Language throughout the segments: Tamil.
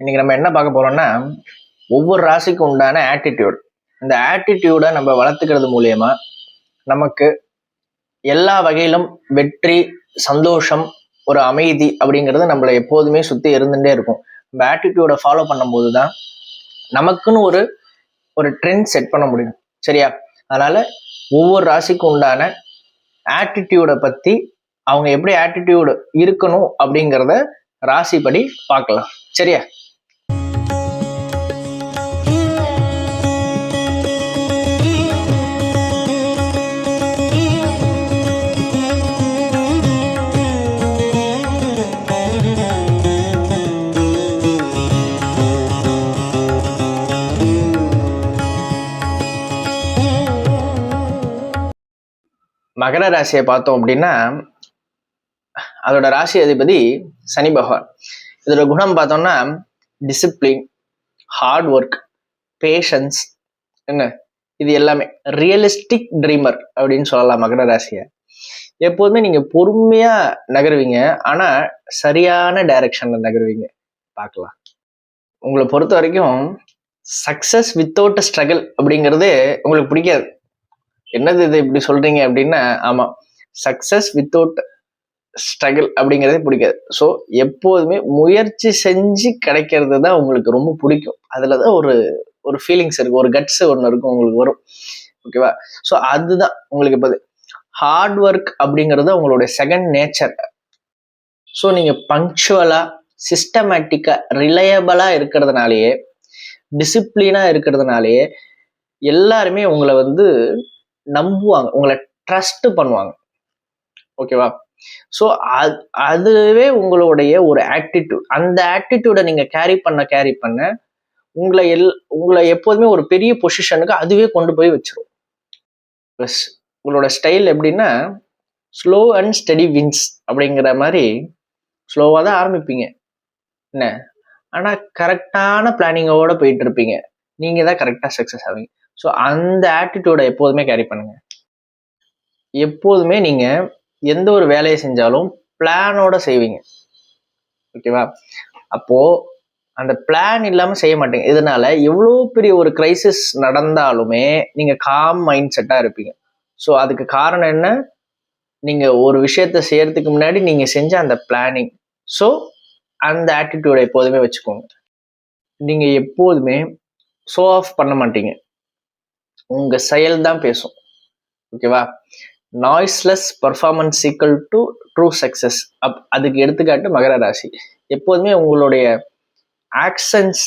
இன்னைக்கு நம்ம என்ன பார்க்க போறோம்னா ஒவ்வொரு ராசிக்கும் உண்டான ஆட்டிடியூட் இந்த ஆட்டிடியூடை நம்ம வளர்த்துக்கிறது மூலயமா நமக்கு எல்லா வகையிலும் வெற்றி சந்தோஷம் ஒரு அமைதி அப்படிங்கிறது நம்மளை எப்போதுமே சுற்றி இருந்துகிட்டே இருக்கும். இந்த ஆட்டிடியூடை ஃபாலோ பண்ணும்போது தான் நமக்குன்னு ஒரு ஒரு ட்ரெண்ட் செட் பண்ண முடியும். சரியா? அதனால் ஒவ்வொரு ராசிக்கும் உண்டான ஆட்டிடியூடை பற்றி அவங்க எப்படி ஆட்டிடியூடு இருக்கணும் அப்படிங்கிறத ராசிப்படி பார்க்கலாம். சரியா? மகர ராசியை பார்த்தோம் அப்படின்னா அதோட ராசி அதிபதி சனி பகவான். இதோட குணம் பார்த்தோம்னா டிசிப்ளின் ஹார்ட் ஒர்க் பேஷன்ஸ் என்ன? இது எல்லாமே. ரியலிஸ்டிக் ட்ரீமர் அப்படின்னு சொல்லலாம் மகர ராசியை. எப்போதுமே நீங்கள் பொறுமையாக நகருவீங்க. ஆனால் சரியான டைரக்ஷனில் நகருவீங்க. பார்க்கலாம். உங்களை பொறுத்த வரைக்கும் சக்ஸஸ் வித்தவுட் ஸ்ட்ரகிள் அப்படிங்கிறது உங்களுக்கு பிடிக்காது. என்னது இது இப்படி சொல்றீங்க அப்படின்னா ஆமா சக்சஸ் வித்தவுட் ஸ்ட்ரகிள் அப்படிங்கிறதே பிடிக்காது. ஸோ எப்போதுமே முயற்சி செஞ்சு கிடைக்கிறது தான் உங்களுக்கு ரொம்ப பிடிக்கும். அதில் தான் ஒரு ஒரு ஃபீலிங்ஸ் இருக்கும் ஒரு கட்ஸ் ஒன்று இருக்கும் உங்களுக்கு வரும். ஓகேவா ஸோ அதுதான் உங்களுக்கு இப்போ ஹார்ட் ஒர்க் அப்படிங்கிறது உங்களுடைய செகண்ட் நேச்சர் ஸோ நீங்கள் பங்க்சுவலாக சிஸ்டமேட்டிக்காக ரிலையபிளாக இருக்கிறதுனாலேயே டிசிப்ளினாக இருக்கிறதுனாலேயே எல்லாருமே உங்களை வந்து நம்புவாங்க. உங்களை ட்ரஸ்ட் பண்ணுவாங்க. ஓகேவா ஸோ அது அதுவே உங்களுடைய ஒரு ஆட்டிடியூட் அந்த ஆட்டிடியூடை நீங்கள் கேரி பண்ண கேரி பண்ண உங்களை எல் உங்களை எப்போதுமே ஒரு பெரிய பொசிஷனுக்கு அதுவே கொண்டு போய் வச்சிரும். ப்ளஸ் உங்களோட ஸ்டைல் எப்படின்னா ஸ்லோ அண்ட் ஸ்டடி வின்ஸ் அப்படிங்கிற மாதிரி ஸ்லோவாக தான் ஆரம்பிப்பீங்க. என்ன? ஆனால் கரெக்டான பிளானிங்கோடு போயிட்டு இருப்பீங்க. நீங்கள் தான் கரெக்டாக சக்ஸஸ் ஆவீங்க. ஸோ அந்த ஆட்டிடியூடை எப்போதுமே கேரி பண்ணுங்கள் எப்போதுமே நீங்கள் எந்த ஒரு வேலையை செஞ்சாலும் பிளானோட செய்வீங்க. ஓகேவா அப்போது அந்த பிளான் இல்லாமல் செய்ய மாட்டீங்க. இதனால எவ்வளோ பெரிய ஒரு கிரைசிஸ் நடந்தாலுமே நீங்கள் காம் மைண்ட் செட்டாக இருப்பீங்க. ஸோ அதுக்கு காரணம் என்ன? நீங்கள் ஒரு விஷயத்த செய்யறதுக்கு முன்னாடி நீங்கள் செஞ்ச அந்த பிளானிங் ஸோ அந்த ஆட்டிடியூடை எப்போதுமே வச்சுக்கோங்க. நீங்கள் எப்போதுமே ஷோ ஆஃப் பண்ண மாட்டீங்க. உங்கள் செயல் தான் பேசும். ஓகேவா? Noiseless performance equal to true success up அதுக்கு எடுத்துக்காட்டு மகர ராசி. எப்போதுமே உங்களுடைய ஆக்ஷன்ஸ்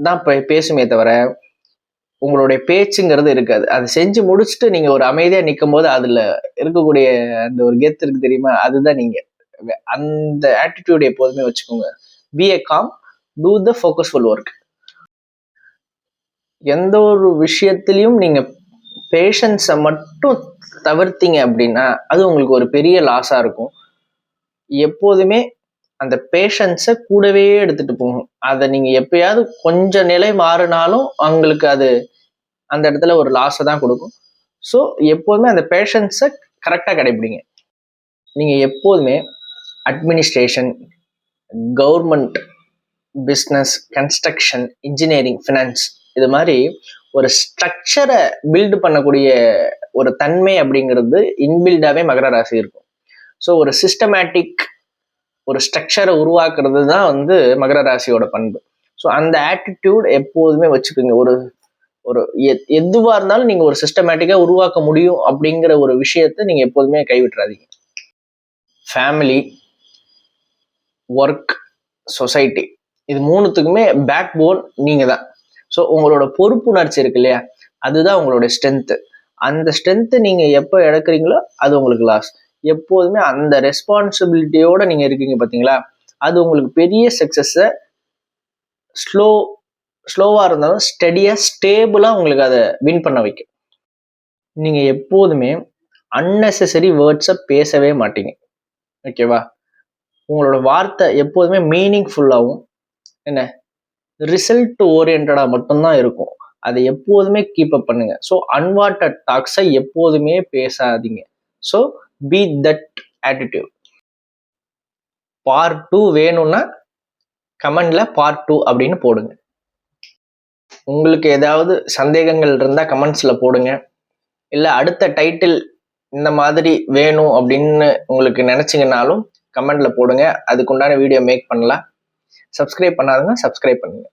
தான் பேசுமே தவிர உங்களுடைய பேச்சுங்கிறது இருக்காது. அதை செஞ்சு முடிச்சுட்டு நீங்கள் ஒரு அமைதியாக நிற்கும் போது அதில் இருக்கக்கூடிய அந்த ஒரு கெத்து இருக்கு தெரியுமா? அதுதான் நீங்கள் அந்த ஆட்டிடியூட் எப்போதுமே வச்சுக்கோங்க. Be a calm do the focusful work எந்த ஒரு விஷயத்திலையும் நீங்கள் பேஷன்ஸை மட்டும் தவிர்த்தீங்க அப்படின்னா அது உங்களுக்கு ஒரு பெரிய லாஸாக இருக்கும். எப்போதுமே அந்த பேஷன்ஸை கூடவே எடுத்துகிட்டு போகும் அதை நீங்கள் எப்பயாவது கொஞ்சம் நிலை மாறினாலும் அவங்களுக்கு அது அந்த இடத்துல ஒரு லாஸை தான் கொடுக்கும். ஸோ எப்போதுமே அந்த பேஷன்ஸை கரெக்டாக கடைபிடிங்க நீங்கள் எப்போதுமே administration government business construction engineering finance இது மாதிரி ஒரு ஸ்ட்ரக்சரை பில்டு பண்ணக்கூடிய ஒரு தன்மை அப்படிங்கிறது இன்பில்டாவே மகர ராசி இருக்கும். ஸோ ஒரு சிஸ்டமேட்டிக் ஒரு ஸ்ட்ரக்சரை உருவாக்குறது தான் வந்து மகர ராசியோட பண்பு. ஸோ அந்த ஆட்டிடியூட் எப்போதுமே வச்சுக்கோங்க. ஒரு ஒரு எதுவாக இருந்தாலும் நீங்கள் ஒரு சிஸ்டமேட்டிக்காக உருவாக்க முடியும் அப்படிங்கிற ஒரு விஷயத்த நீங்கள் எப்போதுமே கைவிட்டுறாதீங்க. ஃபேமிலி ஒர்க் சொசைட்டி இது மூணுத்துக்குமே பேக் போன் நீங்கள் தான் ஸோ உங்களோட பொறுப்புணர்ச்சி இருக்கு இல்லையா? அதுதான் உங்களோட ஸ்ட்ரென்த்து அந்த ஸ்ட்ரென்த்து நீங்கள் எப்போ இழக்கிறீங்களோ அது உங்களுக்கு லாஸ் எப்போதுமே அந்த ரெஸ்பான்சிபிலிட்டியோட நீங்கள் இருக்கீங்க பார்த்தீங்களா அது உங்களுக்கு பெரிய சக்ஸஸை ஸ்லோ ஸ்லோவாக இருந்தாலும் ஸ்டடியாக ஸ்டேபிளாக உங்களுக்கு அதை வின் பண்ண வைக்கும். நீங்கள் எப்போதுமே அன்னெசரி வேர்ட்ஸை பேசவே மாட்டீங்க. ஓகேவா உங்களோட வார்த்தை எப்போதுமே மீனிங்ஃபுல்லாகவும் என்ன? ரிசல்ட் ஓரியன்டாக மட்டும்தான் இருக்கும். அதை எப்போதுமே கீப் அப் பண்ணுங்க. ஸோ அன்வான்ட் டாக்ஸை எப்போதுமே பேசாதீங்க. So be that attitude part two வேணும்னா கமெண்ட்ல பார்ட் டூ அப்படின்னு போடுங்க. உங்களுக்கு ஏதாவது சந்தேகங்கள் இருந்தால் கமெண்ட்ஸில் போடுங்க. இல்லை அடுத்த டைட்டில் இந்த மாதிரி வேணும் அப்படின்னு உங்களுக்கு நினச்சிங்கனாலும் கமெண்ட்ல போடுங்க. அதுக்குண்டான வீடியோ மேக் பண்ணலாம். சப்ஸ்கிரைப் பண்ணாதவங்க சப்ஸ்கிரைப் பண்ணுங்க.